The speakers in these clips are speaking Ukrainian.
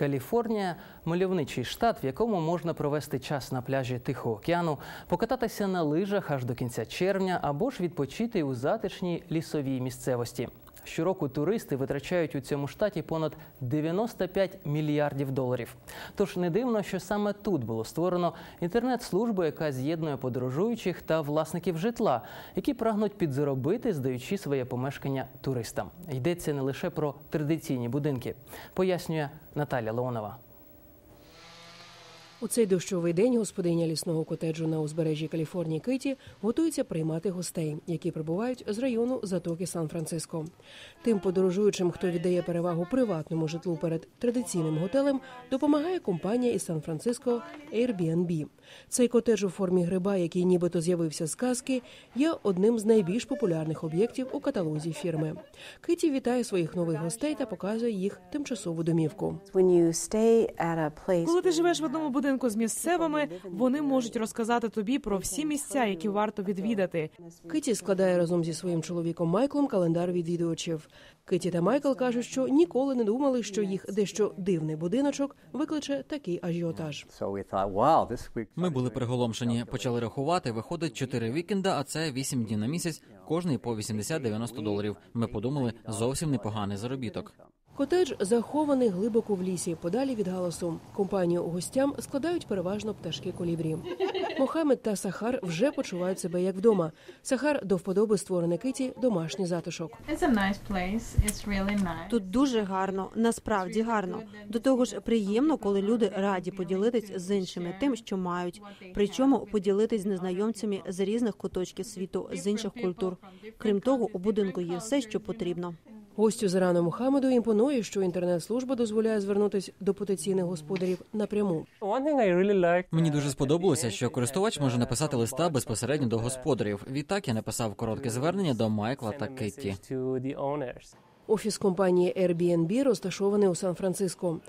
Каліфорнія мальовничий штат, в якому можна провести час на пляжі Тихого океану, покататися на лижах аж до кінця червня або ж відпочити у затишній лісовій місцевості. Щороку туристи витрачають у цьому штаті понад 95 мільярдів доларів. Тож не дивно, що саме тут було створено інтернет-службу, яка з'єднує подорожуючих та власників житла, які прагнуть підзаробити, здаючи своє помешкання туристам. Йдеться не лише про традиційні будинки, пояснює Наталя Леонова. У цей дощовий день господиня лісного котеджу на узбережжі Каліфорнії Киті готується приймати гостей, які прибувають з району затоки Сан-Франциско. Тим подорожуючим, хто віддає перевагу приватному житлу перед традиційним готелем, допомагає компанія із Сан-Франциско Airbnb. Цей котедж у формі гриба, який нібито з'явився з казки, є одним з найбільш популярних об'єктів у каталозі фірми. Киті вітає своїх нових гостей та показує їх тимчасову домівку. Коли ти живеш в одному будинку з місцевими, вони можуть розказати тобі про всі місця, які варто відвідати. Киті складає разом зі своїм чоловіком Майклом календар відвідувачів. Киті та Майкл кажуть, що ніколи не думали, що їх дещо дивний будиночок викличе такий ажіотаж. Ми були приголомшені, почали рахувати. Виходить 4 вікенда, а це 8 днів на місяць, кожний по 80-90 доларів. Ми подумали, зовсім непоганий заробіток. Котедж захований глибоко в лісі, подалі від галасу. Компанію гостям складають переважно пташки колібрі. Мохамед та Сахар вже почувають себе як вдома. Сахар до вподоби створений киті домашній затишок. Тут дуже гарно, насправді гарно. До того ж, приємно, коли люди раді поділитись з іншими тим, що мають. Причому поділитись з незнайомцями з різних куточків світу, з інших культур. Крім того, у будинку є все, що потрібно. Гостю з Ірану Мухаммеду імпонує, що інтернет-служба дозволяє звернутися до потенційних господарів напряму. Мені дуже сподобалося, що користувач може написати листа безпосередньо до господарів. Відтак я написав коротке звернення до Майкла та the. Офіс компанії Airbnb розташований у Сан-Франциско.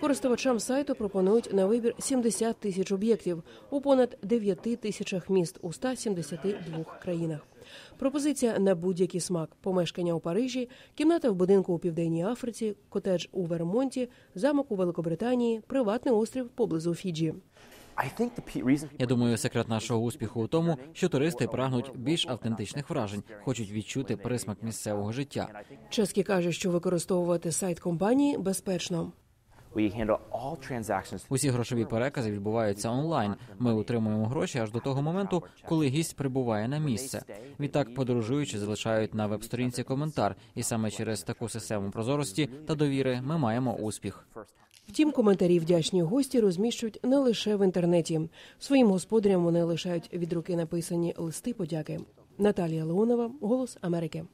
Користувачам сайту пропонують на вибір 70 тисяч об'єктів у понад 9 тисячах міст у 172 країнах. Пропозиція на будь-який смак: помешкання у Парижі, кімната в будинку у південній Африці, котедж у Вермонті, замок у Великобританії, приватний острів поблизу Фіджі. I think the pe- reason Я думаю, секрет нашого успіху у тому, що туристи прагнуть більш автентичних вражень, хочуть відчути присмак місцевого життя. Чеський каже, що використовувати сайт компанії безпечно. Усі грошові перекази відбуваються онлайн. Ми отримуємо гроші аж до того моменту, коли гість прибуває на місце. Відтак, подорожуючі залишають на веб-сторінці коментар, і саме через таку систему прозорості та довіри ми маємо успіх. Втім, коментарі вдячні гості розміщують не лише в інтернеті. Своїм господарям вони лишають від руки написані листи подяки. Наталія Леонова, Голос Америки.